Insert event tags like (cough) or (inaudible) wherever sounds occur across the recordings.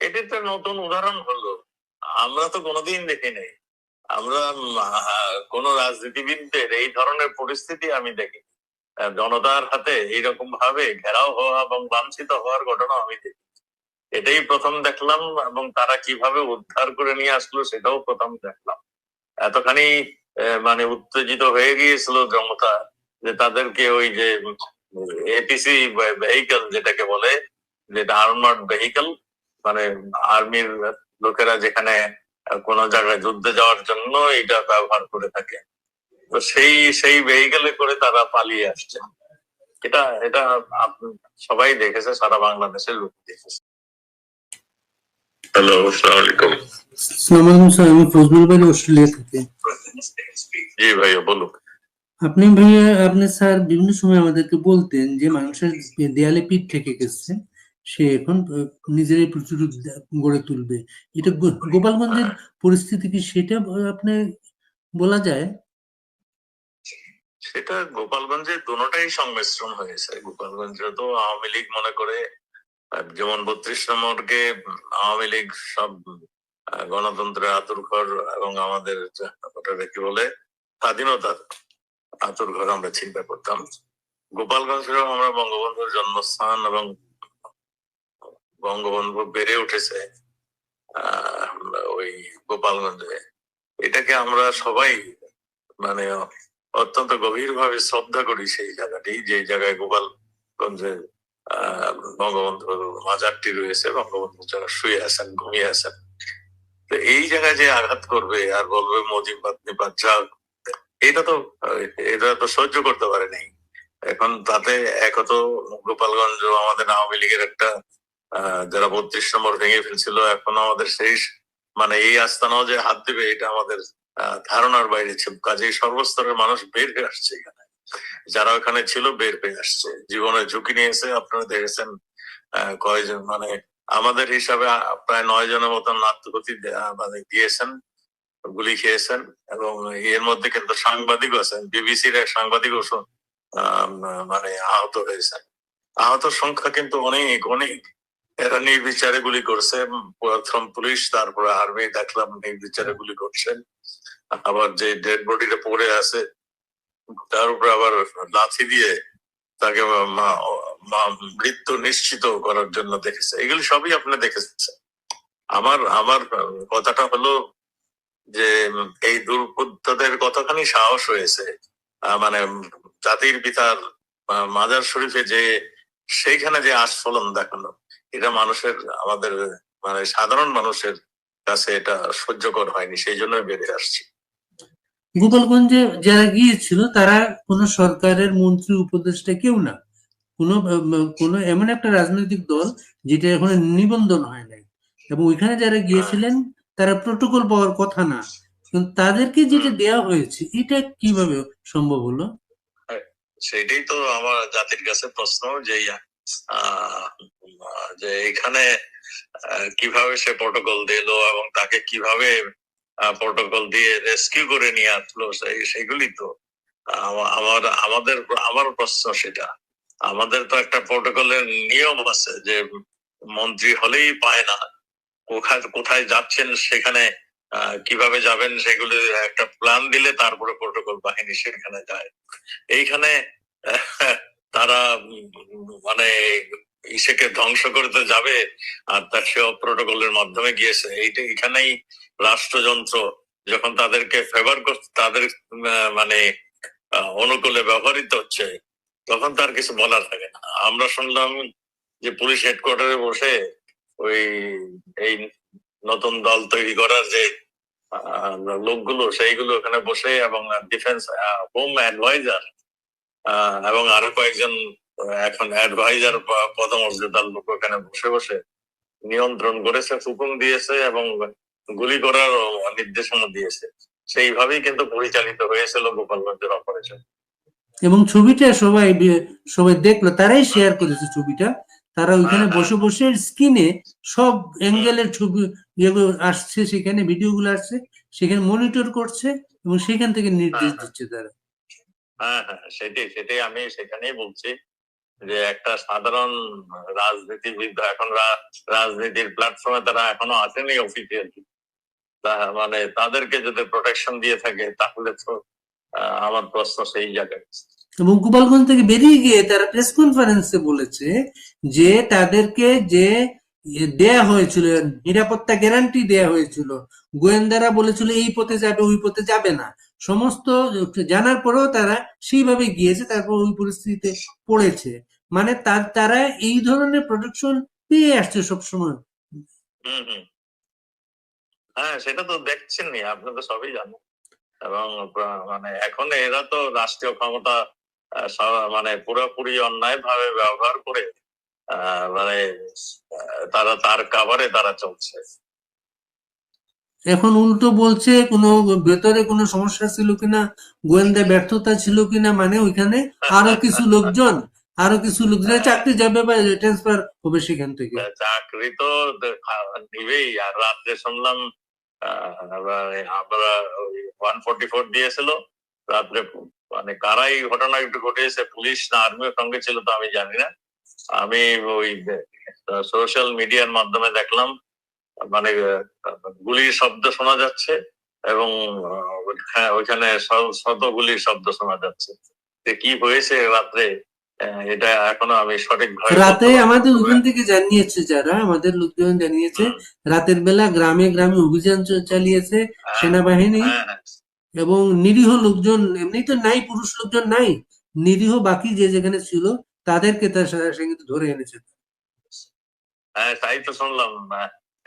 এটি তো নতুন উদাহরণ হলো আমরা তো কোনোদিন দেখি নাই আমরা কোন রাজনীতিবিদদের এই ধরনের পরিস্থিতি আমি দেখি জনতার হাতে এইরকম ভাবে ঘেরাও হওয়া এবং লাঞ্ছিত হওয়ার ঘটনা আমি দেখি এটাই প্রথম দেখলাম এবং তারা কীভাবে উদ্ধার করে নিয়ে আসলো সেটাও প্রথম দেখলাম এতখানি মানে উত্তেজিত হয়ে গিয়েছিল জনতা যে তাদেরকে ওই যে এপিসি ভেহিকল যেটাকে বলে যেটা আর্মার্ড ভেহিকল মানে আর্মির লোকেরা যেখানে কোনো জায়গায় যুদ্ধে যাওয়ার জন্য এটা ব্যবহার করে থাকে। তো সেই সেই ভেহিকেলে করে তারা পালিয়ে আসছে। এটা এটা সবাই দেখেছে সারা বাংলাদেশের লোক দেখেছে। হ্যালো আসসালামু আলাইকুম। আসসালামু স্যার। আমি ফজলুল ভাই অস্ট্রেলিয়া থেকে। জি ভাইয়া বলুন। আপনি ভাইয়া আপনি স্যার বিভিন্ন সময় আমাদেরকে বলতেন যে মানুষের দেয়ালে পিঠ থেকে গেছে। সে এখন আহ, নিজেরই প্রচুর গড়ে তুলবে। এটা গোপালগঞ্জের পরিস্থিতি কি সেটা আপনি বলা যায়? সেটা গোপালগঞ্জে দুটাই সংমিশ্রণ হয়েছে। গোপালগঞ্জে তো আওয়ামী লীগ মনে করে যেমন বত্রিশ নম্বরকে আওয়ামী লীগ সব গণতন্ত্রের আতুর ঘর এবং আমাদের কি বলে স্বাধীনতার আতুর ঘর আমরা চিন্তা করতাম। গোপালগঞ্জেও আমরা বঙ্গবন্ধুর জন্মস্থান এবং বঙ্গবন্ধু বেড়ে উঠেছে ওই গোপালগঞ্জে। এটাকে আমরা সবাই মানে অত্যন্ত গভীরভাবে শ্রদ্ধা করি সেই জায়গাটি, যে জায়গায় গোপালগঞ্জে বঙ্গবন্ধুর মাজারটি রয়েছে, বঙ্গবন্ধু যারা শুয়ে আছেন, ঘুমিয়ে আছেন। তো এই জায়গায় যে আঘাত করবে আর বলবে মজিব পাতনি বাচ্চা এটা তো এটা তো সহ্য করতে পারে নাই এখন তাতে একত গোপালগঞ্জ আমাদের আওয়ামী লীগের একটা যারা বত্রিশ নম্বর ভেঙে ফেলছিল, এখন আমাদের সেই মানে এই আস্তানাও যে হাত দিবে, এটা আমাদের ধারণার বাইরে ছিল। কাজেই সর্বস্তরের মানুষ বের হয়ে আসছে এখানে। যারা ওখানে ছিল বের হয়ে আসছে। জীবনের ঝুঁকি নিয়েছে, আপনারা দেখেছেন কয়জন মানে আমাদের হিসাবে প্রায় নয় জনের মতন আত্মগতি মানে দিয়েছেন, গুলি খেয়েছেন এবং এর মধ্যে কিন্তু সাংবাদিক আছেন। বিবিসির এক সাংবাদিক মানে আহত হয়েছেন। আহত সংখ্যা কিন্তু অনেক অনেক। এরা নির্বিচারে গুলি করছে। প্রথম পুলিশ, তারপরে আর্মি দেখলাম নির্বিচারে গুলি করছেন আবার যে ডেড বডিটা পড়ে আছে, তার উপরে আবার লাথি দিয়ে তাকে মৃত্যু নিশ্চিত করার জন্য দেখেছে। এগুলি সবই আপনি দেখেছেন। আমার আমার কথাটা হলো যে এই দুর্বৃত্তদের কতখানি সাহস হয়েছে। মানে জাতির পিতার মাজার শরীফে যে, সেইখানে যে আস্ফলন দেখানো। এটা মানুষের আমাদের মানে সাধারণ মানুষের কাছে এটা সহ্যকর হয়নি সেই জন্য বেড়ে আসছি। গোপালগঞ্জে যারা গিয়েছিল তারা কোনো সরকারের মন্ত্রী উপদেষ্টা কেউ না। কোনো কোনো এমন একটা রাজনৈতিক দল যেটা এখন নিবন্ধন হয় নাই। এবং ওইখানে যারা গিয়েছিলেন তারা প্রোটোকল পাওয়ার কথা না। তাদেরকে যেটা দেওয়া হয়েছে এটা কীভাবে সম্ভব হলো? সেটাই তো আমার জাতির কাছে প্রশ্ন যে যে এখানে কীভাবে সে প্রোটোকল দিল এবং তাকে কীভাবে প্রোটোকল দিয়ে রেস্কিউ করে নিয়ে আসলো, সেই, সেগুলি তো আমার, আমাদের, আমার প্রশ্ন সেটা। আমাদের তো একটা প্রোটোকলের নিয়ম আছে যে মন্ত্রী হলেই পায় না। কোথায় কোথায় যাচ্ছেন সেখানে কীভাবে যাবেন সেগুলি একটা প্ল্যান দিলে তারপরে প্রোটোকল বাহিনী সেখানে যায়। এইখানে তারা মানে ইসেকে ধ্বংস করতে যাবে, আর তার সেও প্রোটোকলের মাধ্যমে গিয়েছে। এইটা এখানেই রাষ্ট্রযন্ত্র যখন তাদেরকে ফেভার করছে তাদের মানে অনুকূলে ব্যবহৃত হচ্ছে, তখন তার কিছু বলার থাকে না। আমরা শুনলাম যে পুলিশ হেডকোয়ার্টারে বসে ওই, এই নতুন দল তৈরি করার যে লোকগুলো, সেইগুলো ওখানে বসে এবং ডিফেন্স হোম অ্যাডভাইজার এবং আরও কয়েকজন এখন অ্যাডভাইজার পদমর্যাদার লোক ওখানে বসে বসে নিয়ন্ত্রণ করেছে হুকুম দিয়েছে এবং গুলি করার নির্দেশনা দিয়েছে। সেইভাবেই কিন্তু পরিচালিত হয়েছিল গোপালগঞ্জের অপারেশন এবং ছবিটা সবাই সবাই দেখল তারাই শেয়ার করেছে ছবিটা। তারা ওইখানে বসে বসে স্ক্রিনে সব অ্যাঙ্গেলের ছবি যেগুলো আসছে সেখানে ভিডিওগুলো আসছে সেখানে মনিটর করছে এবং সেখান থেকে নির্দেশ হ্যাঁ, হ্যাঁ। দিচ্ছে তারা। হ্যাঁ হ্যাঁ সেটাই সেটাই আমি সেখানেই বলছি যে একটা সাধারণ রাজনীতিবিদ এখন রাজনীতির প্ল্যাটফর্মে তারা এখনও আসেনি অফিসিয়ালি মানে তাদেরকে যদি প্রোটেকশন দিয়ে থাকে, তাহলে তো আমার প্রশ্ন সেই জায়গায়। এবং গোপালগঞ্জ থেকে বেরিয়ে গিয়ে তারা প্রেস কনফারেন্সে বলেছে যে তাদেরকে যে ইয়ে দেয়া হয়েছিল, নিরাপত্তা গ্যারান্টি দেয়া হয়েছিল, গোয়েন্দারা বলেছিল এই পথে যাবে, ওই পথে যাবে না। সমস্ত জানার পরেও তারা সেইভাবে গিয়েছে, তারপর ওই পরিস্থিতিতে পড়েছে। মানে তার, তারা এই ধরনের প্রোটেকশন পেয়ে আসছে সবসময়। হ্যাঁ সেটা তো দেখছেনই, আপনি তো সবই জানেন। এবং মানে এখন এরা তো রাষ্ট্রীয় ক্ষমতা মানে পুরোপুরি অন্যায় ভাবে ব্যবহার করে মানে তারা, তার কাভারে তারা চলছে। এখন উল্টো বলছে কোনো ভেতরে কোনো সমস্যা ছিল কিনা, গোয়েন্দা ব্যর্থতা ছিল কিনা মানে ওইখানে আরও কিছু লোকজন, আরও কিছু লোকজন চাকরি যাবে বা ট্রান্সফার হবে সেখান থেকে। চাকরি তো নিবেই, আর রাত্রে শুনলাম আমরা ওয়ান ফোর্টি ফোর দিয়েছিল, রাত্রে মানে কারাই ঘটনা একটু ঘটেছে, পুলিশ না আর্মির সঙ্গে ছিল তো আমি জানি না। আমি ওই সোশ্যাল মিডিয়ার মাধ্যমে দেখলাম মানে গুলির শব্দ শোনা যাচ্ছে এবং হ্যাঁ ওইখানে শত গুলির শব্দ শোনা যাচ্ছে। যে কি হয়েছে রাত্রে এটা এখনও আমি সঠিক রাতে আমাদের ওখান থেকে জানিয়েছে যারা আমাদের লোকজন জানিয়েছে রাতের বেলা গ্রামে গ্রামে অভিযান চালিয়েছে সেনাবাহিনী হ্যাঁ হ্যাঁ। এবং নিরীহ লোকজন এমনি তো নাই পুরুষ লোকজন নাই নিরীহ বাকি যে যেখানে ছিল তাদেরকে তার সঙ্গে ধরে এনেছে। হ্যাঁ তাই তো শুনলাম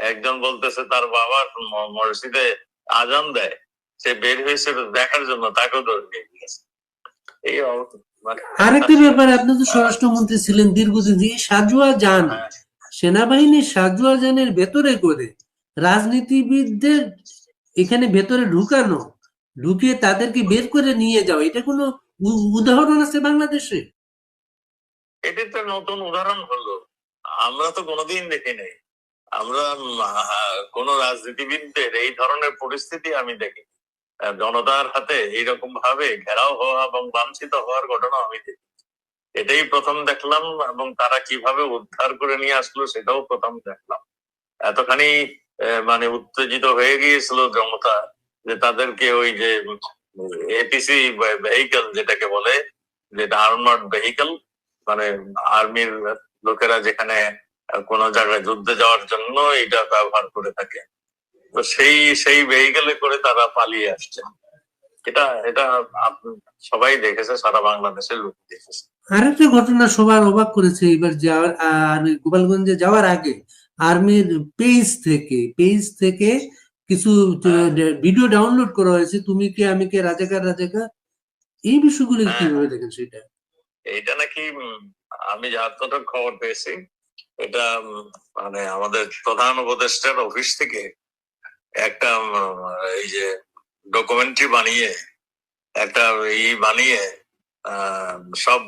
একজন বলতেছে তার বাবার ম- মসজিদে আজান দেয়। সে বের হয়েছে দেখার জন্য তাকেও ধরে নিয়ে গিয়েছে। এই অবস্থা মানে আরেকটা ব্যাপার আপনি তো স্বরাষ্ট্রমন্ত্রী ছিলেন দীর্ঘদিন এই সাজুয়া যান। হ্যাঁ, সেনাবাহিনীর সাজুয়া যানের ভেতরে করে রাজনীতিবিদদের এখানে ভেতরে ঢুকানো ঢুকিয়ে তাদেরকে বের করে নিয়ে যাওয়া এটা কোনো উদাহরণ আছে বাংলাদেশে? এটা তো নতুন উদাহরণ হলো। আমরা তো কোনোদিন দেখি নাই আমরা কোন রাজনীতিবিদদের এই ধরনের পরিস্থিতি আমি দেখি। জনতার হাতে এইরকম ভাবে ঘেরাও হওয়া এবং বাঞ্ছিত হওয়ার ঘটনা আমি দেখি। এটাই প্রথম দেখলাম এবং তারা কীভাবে উদ্ধার করে নিয়ে আসলো সেটাও প্রথম দেখলাম। এতখানি মানে উত্তেজিত হয়ে গিয়েছিল জনতা যে তাদেরকে ওই যে এপিসি ভেহিকেল যেটাকে বলে, যেটা আর্মার্ড ভেহিকেল মানে আর্মির লোকেরা যেখানে কোনো জায়গায় যুদ্ধে যাওয়ার জন্য এটা ব্যবহার করে থাকে। তো সেই সেই ভেহিকেলে করে তারা পালিয়ে আসছে। এটা এটা সবাই দেখেছে সারা বাংলাদেশের লোক দেখেছে। আরেকটা ঘটনা সবার অবাক করেছে। এবার যাওয়ার আর গোপালগঞ্জে যাওয়ার আগে আর্মির পেজ থেকে পেজ থেকে কিছু ভিডিও ডাউনলোড করা হয়েছে। তুমি কে আমি কে রাজাকার রাজাকার এই বিষয়গুলো হ্যাঁ। কীভাবে দেখেন সেটা? এইটা নাকি আমি যতটা খবর পেয়েছি এটা মানে আমাদের প্রধান উপদেষ্টার অফিস থেকে একটা এই যে ডকুমেন্টারি বানিয়ে একটা ই বানিয়ে সব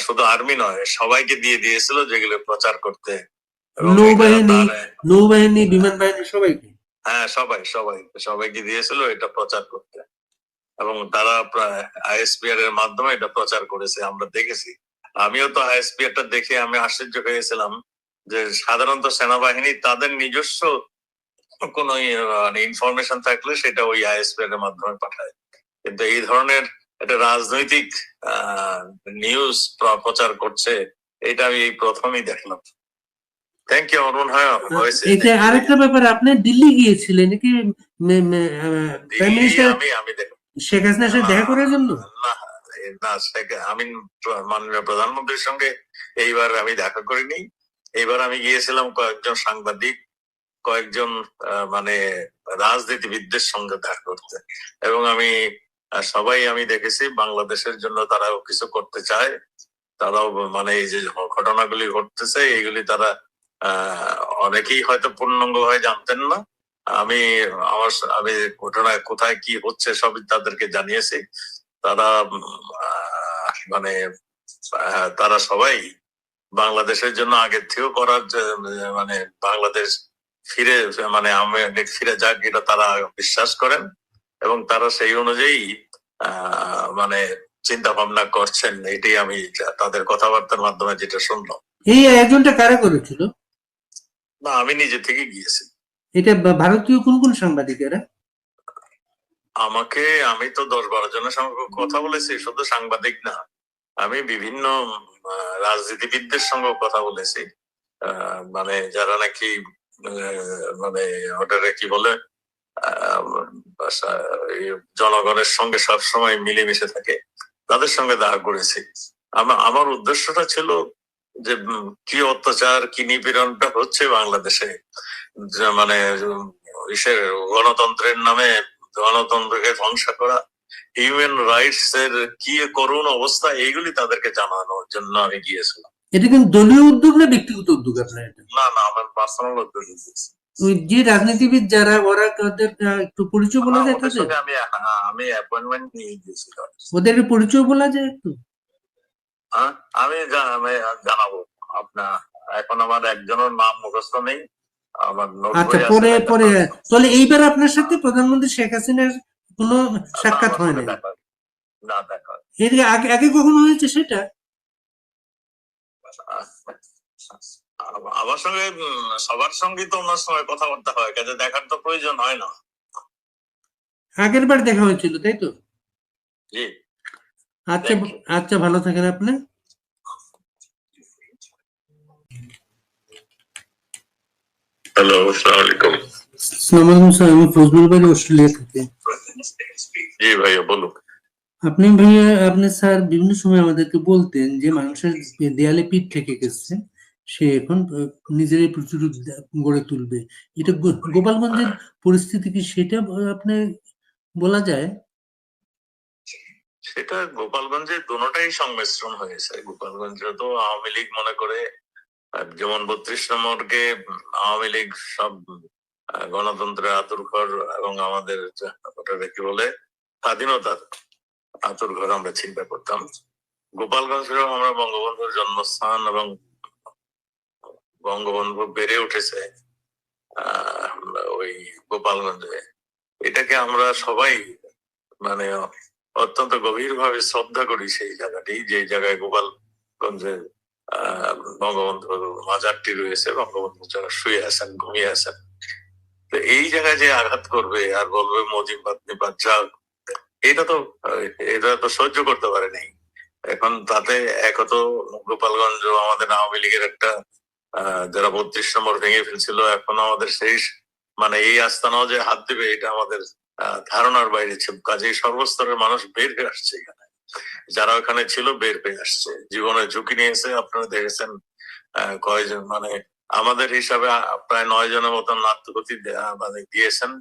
শুধু আর্মি নয় সবাইকে দিয়ে দিয়েছিল যেগুলো প্রচার করতে। নৌবাহিনী। নৌবাহিনী বিমান বাহিনী সবাইকে? হ্যাঁ সবাই সবাই সবাইকে দিয়েছিল এটা প্রচার করতে। এবং তারা আইএসপিআর এর মাধ্যমে এটা প্রচার করেছে আমরা দেখেছি। আমিও তো আইএসপিআর টা দেখে আমি আশ্চর্য হয়েছিলাম যে সাধারণত সেনাবাহিনী তাদের নিজস্ব কোন ইনফরমেশন থাকলে সেটা ওই আইএসপিআর এর মাধ্যমে পাঠায় কিন্তু এই ধরনের একটা রাজনৈতিক নিউজ প্রচার করছে এটা আমি এই প্রথমেই দেখলাম থ্যাংক ইউ আমার মনে হয় হয়েছে এটা আরেকটা ব্যাপার আপনি দিল্লি গিয়েছিলেন নাকি প্রাইম মিনিস্টার আমি শেখ হাসিনার সাথে দেখা করার জন্য না না শেখ- আমি মাননীয় প্রধানমন্ত্রীর সঙ্গে এইবার আমি দেখা করিনি এইবার আমি গিয়েছিলাম কয়েকজন সাংবাদিক, কয়েকজন মানে রাজনীতিবিদদের সঙ্গে দেখা করতে। এবং আমি সবাই আমি দেখেছি, বাংলাদেশের জন্য তারাও কিছু করতে চায়। তারাও মানে এই যে ঘটনাগুলি ঘটতেছে, এইগুলি তারা অনেকেই হয়তো পূর্ণাঙ্গ হয়ে জানতেন না। আমি আমার, আমি ঘটনায় কোথায় কি হচ্ছে সবই তাদেরকে জানিয়েছি। তারা মানে তারা সবাই বাংলাদেশের জন্য আগের থেকেও করার মানে বাংলাদেশ ফিরে মানে আমি ফিরে যাক এটা তারা বিশ্বাস করেন এবং তারা সেই অনুযায়ী মানে চিন্তা ভাবনা করছেন। এটাই আমি তাদের কথাবার্তার মাধ্যমে যেটা শুনলাম। এই আয়োজনটা কারা করেছিল? না আমি নিজে থেকে গিয়েছি। এটা ভারতীয় কোন কোন সাংবাদিকেরা? আমাকে আমি তো দশ বারো জনের সঙ্গে কথা বলেছি শুধু সাংবাদিক না। আমি বিভিন্ন রাজনীতিবিদদের সঙ্গে কথা বলেছি। মানে যারা নাকি মানে ওটারে কি বলে জনগণের সঙ্গে সবসময় মিলেমিশে থাকে, তাদের সঙ্গে দেখা করেছি। আমা- আমার উদ্দেশ্যটা ছিল যে কি অত্যাচার, কি নিপীড়নটা হচ্ছে বাংলাদেশে। মানে গণতন্ত্রের নামে গণতন্ত্রকে ধ্বংস করা হিউম্যান রাইটস এর কি করুণ অবস্থা এইগুলি তাদেরকে জানানোর জন্য আমি গিয়েছিলাম। এটা কিন্তু দলীয় উদ্যোগ না ব্যক্তিগত উদ্যোগ আপনার এটা? না না আমার পার্সোনাল উদ্যোগ। যে রাজনীতিবিদ যারা ওরা ওদের একটু পরিচয় বলা যায় তাদের? আমি হ্যাঁ, আমি অ্যাপয়েন্টমেন্ট নিয়ে গিয়েছিলাম। ওদের পরিচয় বলা যায় একটু? আমি জানাব। আপনার এখন আমার একজনের নাম মুখস্থ নেই। আমার আচ্ছা পরে পরে। তাহলে এইবার আপনার সাথে প্রধানমন্ত্রী শেখ হাসিনার কোনো সাক্ষাৎ হয় না না দেখা এর আগে আগে কখনো হয়েছে সেটা? আমার সঙ্গে সবার সঙ্গে তো ওনার সঙ্গে কথাবার্তা হয় কাজে দেখার তো প্রয়োজন হয় না। আগের বার দেখা হয়েছিল তাই তো? জি। আচ্ছা আচ্ছা ভালো থাকেন আপনি। হ্যালো আসসালামু আলাইকুম। আসসালামু স্যার আমি ফজলুল বাড়ি অস্ট্রেলিয়া থেকে। জি ভাইয়া বলুন। আপনি ভাইয়া আপনি স্যার বিভিন্ন সময় আমাদেরকে বলতেন যে মানুষের দেয়ালে পিঠ থেকে গেছে সে এখন আহ, নিজেরই প্রচুর গড়ে তুলবে। এটা গোপালগঞ্জের পরিস্থিতি কি সেটা আপনি বলা যায়? সেটা গোপালগঞ্জে দুটাই সংমিশ্রণ হয়েছে। গোপালগঞ্জে তো আওয়ামী লীগ মনে করে যেমন বত্রিশ নম্বরকে আওয়ামী লীগ সব গণতন্ত্রের আতুর ঘর এবং আমাদের ওটাকে কি বলে, স্বাধীনতার আতুর ঘর আমরা চিন্তা করতাম। গোপালগঞ্জেও আমরা বঙ্গবন্ধুর জন্মস্থান এবং বঙ্গবন্ধু বেড়ে উঠেছে ওই গোপালগঞ্জে। এটাকে আমরা সবাই মানে অত্যন্ত গভীরভাবে শ্রদ্ধা করি সেই জায়গাটি, যে জায়গায় গোপালগঞ্জে, আহ, বঙ্গবন্ধুর মাজারটি রয়েছে, বঙ্গবন্ধু যারা শুয়ে আছেন, ঘুমিয়ে আছেন। তো এই জায়গায় যে আঘাত করবে আর বলবে মজিবাদ নিবাদ যা এটা তো এটা তো সহ্য করতে পারে নাই এখন তাতে এক তো গোপালগঞ্জ আমাদের আওয়ামী লীগের একটা যারা বত্রিশ নম্বর ভেঙে ফেলছিল এখন আমাদের শেষ মানে এই আস্তানাও যে হাত দেবে এটা আমাদের ধারণার বাইরে ছিল। কাজেই সর্বস্তরের মানুষ বের হয়ে আসছে এখানে। যারা ওখানে ছিল বের হয়ে আসছে। জীবনের ঝুঁকি নিয়েছে আপনারা দেখেছেন আহ, কয়জন মানে আমাদের হিসাবে প্রায় নয় জনের মতন আত্মগতি মানে দিয়েছেন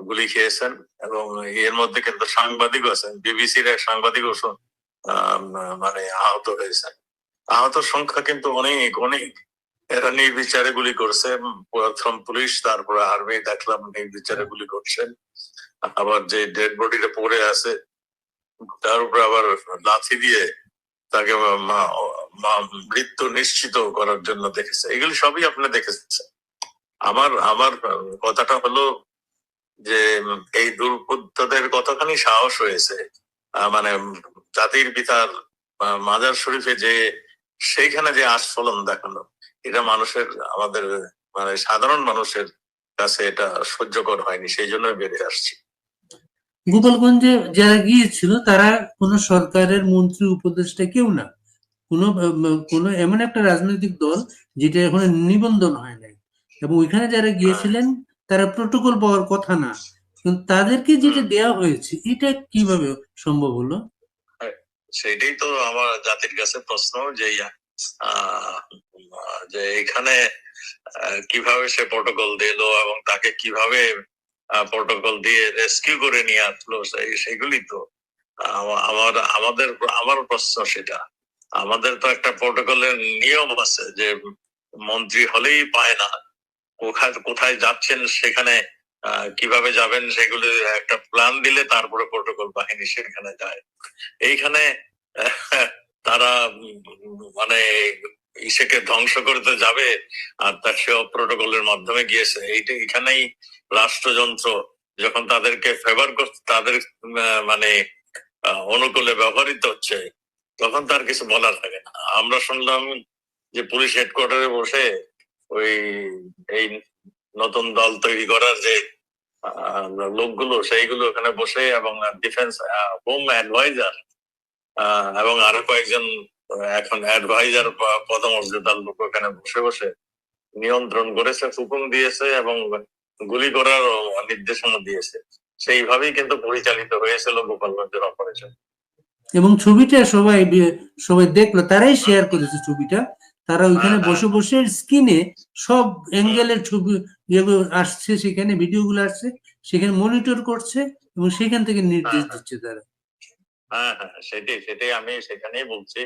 গুলি খেয়েছেন এবং এর মধ্যে কিন্তু সাংবাদিকও আছেন বিবিসির এক সাংবাদিকও আহ, মানে আহত হয়েছেন। আহত সংখ্যা কিন্তু অনেক অনেক। এরা নির্বিচারে গুলি করছে প্রথম পুলিশ তারপরে আর্মি দেখলাম নির্বিচারে গুলি করছেন। আবার যে ডেড বডিটা পড়ে আছে তার উপরে আবার লাথি দিয়ে তাকে মৃত্যু নিশ্চিত করার জন্য দেখেছে। এগুলি সবই আপনি দেখেছেন। আমার আমার কথাটা হলো যে এই দুর্বৃত্তদের কতখানি সাহস হয়েছে মানে জাতির পিতার মাজার শরীফে যে সেইখানে যে আস্ফলন দেখানো, এটা মানুষের, আমাদের মানে সাধারণ মানুষের কাছে এটা সহ্যকর হয়নি, সেই জন্য বেড়ে আসছি। গোপালগঞ্জে যারা গিয়েছিল, তারা কোনো সরকারের মন্ত্রী, উপদেষ্টা কেউ না। কোনো কোনো এমন একটা রাজনৈতিক দল যেটা এখনও নিবন্ধন হয় নাই। এবং ওইখানে যারা গিয়েছিলেন, তারা প্রোটোকল পাওয়ার কথা না। কিন্তু তাদেরকে যেটা দেয়া হয়েছে, এটা কীভাবে সম্ভব হলো? সেটাই তো আমার জাতির কাছে প্রশ্ন যে যে এখানে কীভাবে সে প্রোটোকল দিল এবং তাকে কীভাবে প্রোটোকল দিয়ে রেস্কিউ করে নিয়ে আসলো সেগুলি তো আমার, আমাদের, আমার প্রশ্ন সেটা। আমাদের তো একটা প্রোটোকলের নিয়ম আছে যে মন্ত্রী হলেই পায় না। কোথায় কোথায় যাচ্ছেন, সেখানে কীভাবে যাবেন সেগুলি একটা প্ল্যান দিলে তারপরে প্রোটোকল বাহিনী সেখানে যায়। এইখানে, (laughs) তারা মানে ইসেকে ধ্বংস করতে যাবে, আর তার সে প্রোটোকলের মাধ্যমে গিয়েছে। এইটা এখানেই রাষ্ট্রযন্ত্র যখন তাদেরকে ফেভার করতে তাদের মানে অনুকূলে ব্যবহৃত হচ্ছে। তখন তার কিছু বলার থাকে না। আমরা শুনলাম যে পুলিশ হেডকোয়ার্টারে বসে ওই, এই নতুন দল তৈরি করার যে লোকগুলো, সেইগুলো ওখানে বসে এবং ডিফেন্স হোম অ্যাডভাইজার এবং আরও কয়েকজন, এখন অ্যাডভাইজার পদমর্যাদার লোক ওখানে বসে বসে নিয়ন্ত্রণ করেছে, হুকুম দিয়েছে এবং গুলি করার নির্দেশনা দিয়েছে। সেইভাবেই কিন্তু পরিচালিত হয়েছিল গোপালগঞ্জের অপারেশন এবং ছবিটা সবাই সবাই দেখল তারাই শেয়ার করেছে ছবিটা। তারা ওইখানে হ্যাঁ, বসে বসে স্ক্রিনে সব অ্যাঙ্গেলের ছবি যেগুলো আসছে সেখানে ভিডিওগুলো আসছে সেখানে মনিটর করছে এবং সেখান থেকে নির্দেশ হ্যাঁ, হ্যাঁ। দিচ্ছে তারা। হ্যাঁ হ্যাঁ সেটাই সেটাই আমি সেখানেই বলছি।